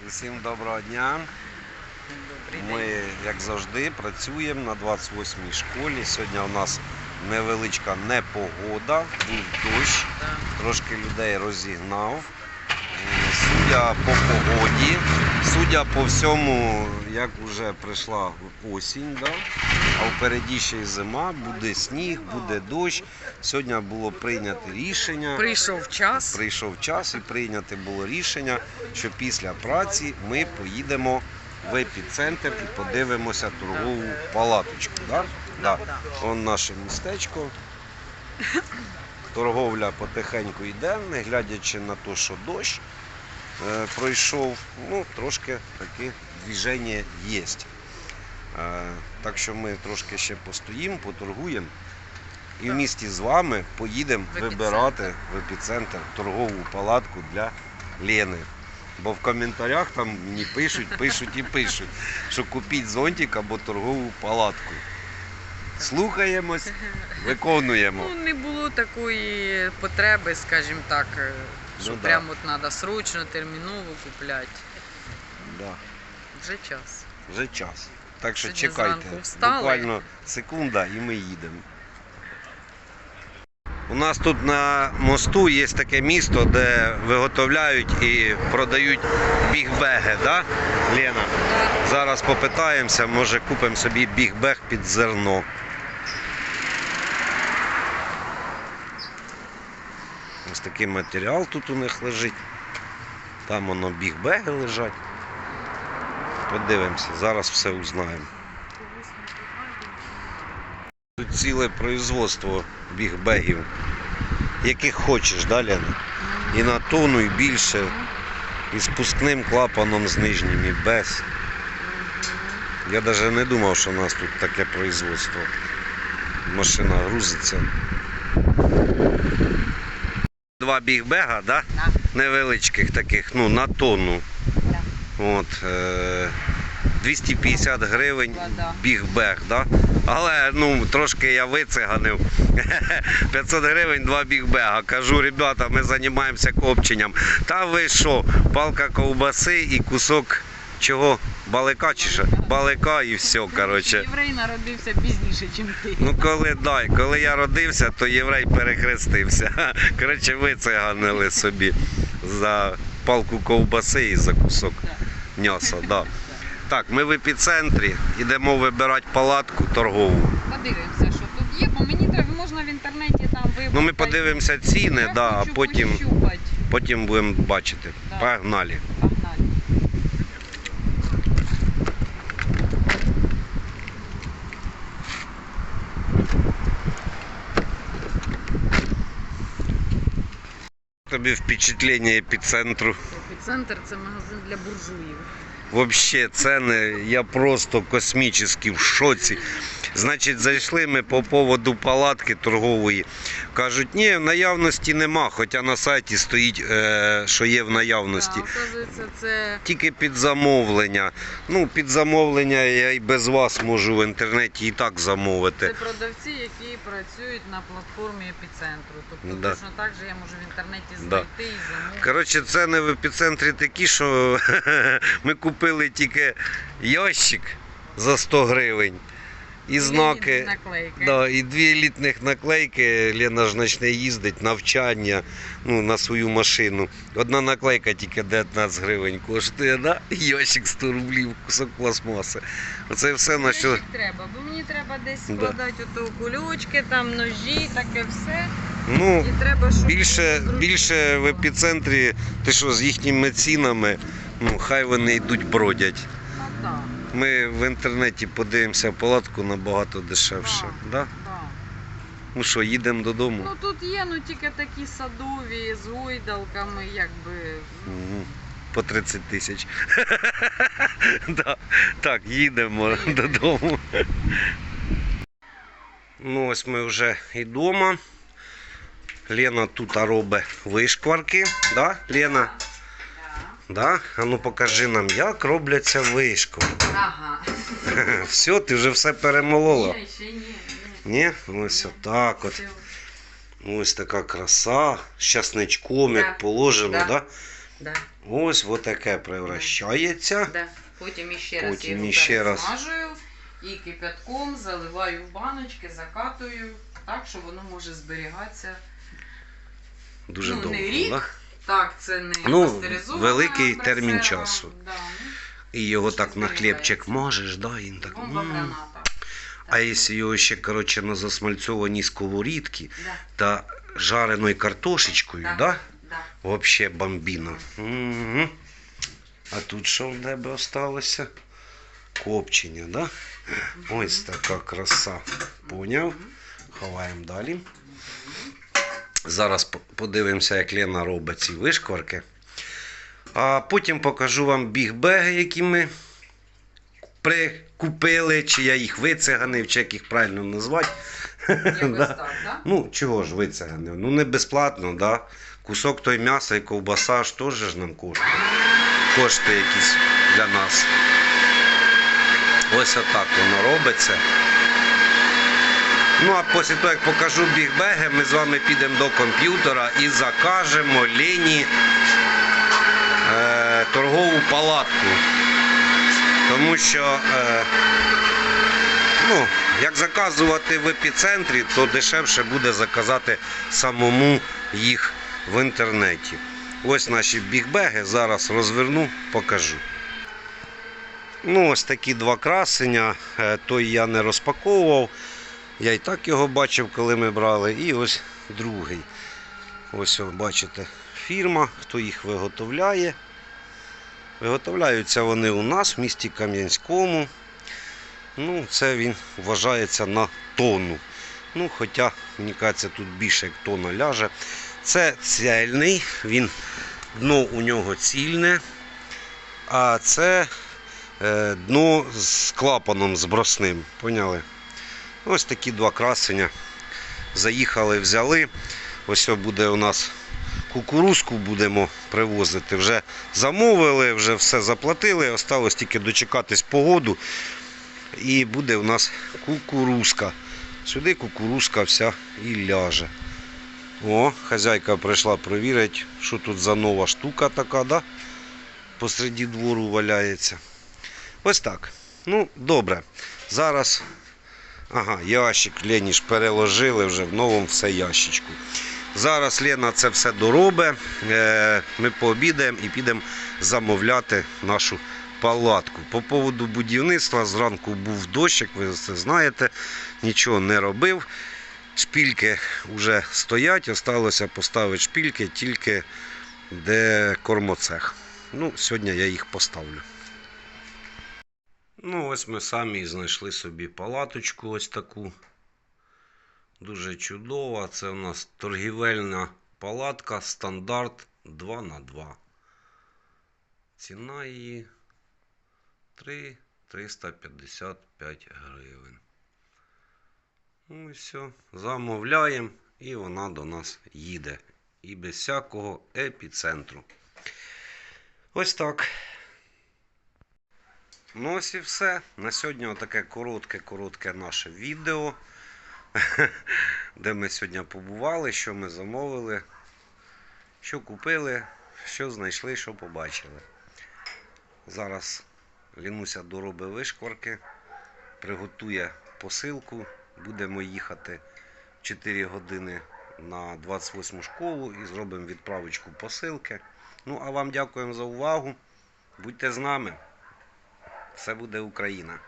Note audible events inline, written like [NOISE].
Усім доброго дня. Ми, як завжди, працюємо на 28-й школі. Сьогодні у нас невеличка непогода, був дощ, трошки людей розігнав. Судя по погоді, судя по всьому, як вже прийшла осінь, да? а впереді ще й зима, буде сніг, буде дощ. Сьогодні було прийнято рішення. Прийшов час. Прийшов час і прийняте було рішення, що після праці ми поїдемо в епіцентр і подивимося торгову палаточку. Да? Да. Вон наше містечко. Торговля потихеньку йде, не глядячи на те, що дощ пройшов, ну трошки таке движення є. Е, так що ми трошки ще постоїмо, поторгуємо. І в місті з вами поїдемо вибирати в епіцентр торгову палатку для Лени. Бо в коментарях там мені пишуть, пишуть і пишуть, що купіть зонтик або торгову палатку. Слухаємось, виконуємо. Ну, не було такої потреби, скажімо так, е, що Ну, да. прямо от треба срочно, терміново купляти. Да, Вже час. вже час. Так що Сьогодні чекайте. встали. Буквально секунда і ми їдемо. У нас тут на мосту є таке місто, де виготовляють і продають бігбеги, да, Лена? Зараз попитаємося, може купимо собі бігбег під зерно. Ось такий матеріал тут у них лежить. Там воно бігбеги лежать. Подивимося, зараз все узнаємо. Тут ціле производство бігбегів, яких хочеш, да, Лена? І на тонну, і більше, і з пускним клапаном з нижнім, і без. Я навіть не думав, що у нас тут таке производство. Машина грузиться. Два бігбега, да? Да. невеличких таких, ну, на тонну. Да. От, е, 250 гривень бігбег, да? Але ну, трошки я вициганив. [LAUGHS] 500 гривень два бігбега. Кажу, ребята, ми займаємося копченням. Та ви що, палка ковбаси і кусок чого? Балика чи що? Балика і все, коротше. Єврей народився пізніше, ніж ти. Ну коли дай, коли я родився, то єврей перехрестився. Коротше, вициганили собі за палку ковбаси і за кусок м'яса. Да. Так, ми в епіцентрі, йдемо вибирати палатку торгову. Подивимося, що тут є, бо мені треба можна в інтернеті там вибрати. Ну ми подивимося ціни, Я да, а хочу потім, потім будемо бачити. Да. Погнали. Погнали. Тобі впечатлення епіцентру. Епіцентр це магазин для буржуїв. Взагалі ціни, я просто космічний в шоці. Значить, зайшли ми по поводу палатки торгової. Кажуть, ні, в наявності нема, хоча на сайті стоїть, е, що є в наявності. Да, це Тільки під замовлення. Ну, під замовлення я і без вас можу в інтернеті і так замовити. Це продавці, які працюють на платформі епіцентру. Тобто Да. точно так же я можу в інтернеті Да. знайти і замовити. Коротше, ціни в епіцентрі такі, що [LAUGHS] ми купили тільки ящик за 100 гривень. І знаки. Да, і дві елітних наклейки. Лена ж почне їздить, навчання ну, на свою машину. Одна наклейка тільки 19 гривень коштує, да? Ящик 100 рублів, кусок пластмаси. Оце все на що. Треба, бо мені треба десь Да. складати ото кульочки, там ножі, таке все. Ну, І треба, щоб більше, більше в епіцентрі, ти що з їхніми цінами, ну, хай вони йдуть бродять. Ну, так, Ми в інтернеті подивимося палатку набагато дешевше. Да? так. Ну що, їдемо додому? Ну тут є, ну тільки такі садові з гойдалками, якби. Мгм. По 30 тисяч. [LAUGHS] да. Так, їдемо Їдемо. додому. Ну, ось ми вже і вдома. Лена тут робить вишкварки. Да, Лена? Да? А ну покажи нам, як робляться вишкварки. Ага. [LAUGHS] Все, ти вже все перемолола. Ні, ще ні. ні. Ні? Ось отак от. Ось така краса. З часничком, як положено, Да. да? Да. Ось в таке превращається. Да. Потім іще раз Потім його іще раз. пересмажую і кипятком заливаю в баночки, закатую так, що воно може зберігатися. Дуже Ну, не довго. рік. Да? Так, це не Ну, великий термін часу. Да, ну, І його Що так на хлібчик можеш, да, і він так. бомба граната. А якщо його ще коротше, на засмальцьованій сковорідці Да, та жареною картошечкою, да, да? да. Вообще бомбіно. Мгм. А тут що в тебе осталося? Копчення, да? Ось така краса. Поняв? Ховаємо далі. Зараз подивимося, як Лена робить ці вишкварки. А потім покажу вам бігбеги, які ми прикупили, чи я їх вициганив, чи як їх правильно назвати. [LAUGHS] Да. Ну, чого ж вициганив? Ну не безплатно, да? Кусок той м'яса і ковбаса ж теж ж нам коштує. Кошти якісь для нас. Ось отак воно робиться. Ну, а після того, як покажу бігбеги, ми з вами підемо до комп'ютера і закажемо Лені е, торгову палатку. Тому що е, ну, як заказувати в епіцентрі, то дешевше буде заказати самому їх в інтернеті. Ось наші бігбеги. Зараз розверну, покажу. Ну, ось такі два красення. Е, Той я не розпаковував. Я і так його бачив, коли ми брали. І ось другий. Ось, бачите, фірма, хто їх виготовляє. Виготовляються вони у нас в місті Кам'янському. Ну, це він вважається на тонну. Ну, хоча, мені кажеться, тут більше як тонна ляже. Це цельний, він, дно у нього цільне, а це е, дно з клапаном збросним. Поняли? Ось такі два красення. Заїхали, взяли. Ось буде у нас кукурузку будемо привозити. Вже замовили, вже все заплатили. Осталось тільки дочекатись погоду. І буде у нас кукурузка. Сюди кукурузка вся і ляже. О, хазяйка прийшла перевірити, що тут за нова штука така, да? Посереді двору валяється. Ось так. Ну, добре. Зараз. Ага, ящик Лені ж переложили вже в новому все ящичку. Зараз Лена це все доробить. Е, Ми пообідаємо і підемо замовляти нашу палатку. По поводу будівництва зранку був дощ, як ви це знаєте, нічого не робив. Шпільки вже стоять, осталося поставити шпільки тільки де кормоцех. Ну, сьогодні я їх поставлю. Ну, ось ми самі знайшли собі палаточку ось таку. Дуже чудова. Це у нас торгівельна палатка стандарт 2 на 2 Ціна її 3 355 гривень. Ну і все. Замовляємо і вона до нас їде. І без всякого епіцентру. Ось так. Ну ось і все. На сьогодні отаке коротке-коротке наше відео, [LAUGHS] де ми сьогодні побували, що ми замовили, що купили, що знайшли, що побачили. Зараз Лінуся доробить вишкварки, приготує посилку. Будемо їхати 4 години на 28 школу і зробимо відправочку посилки. Ну, а вам дякуємо за увагу. Будьте з нами. Все буде Україна.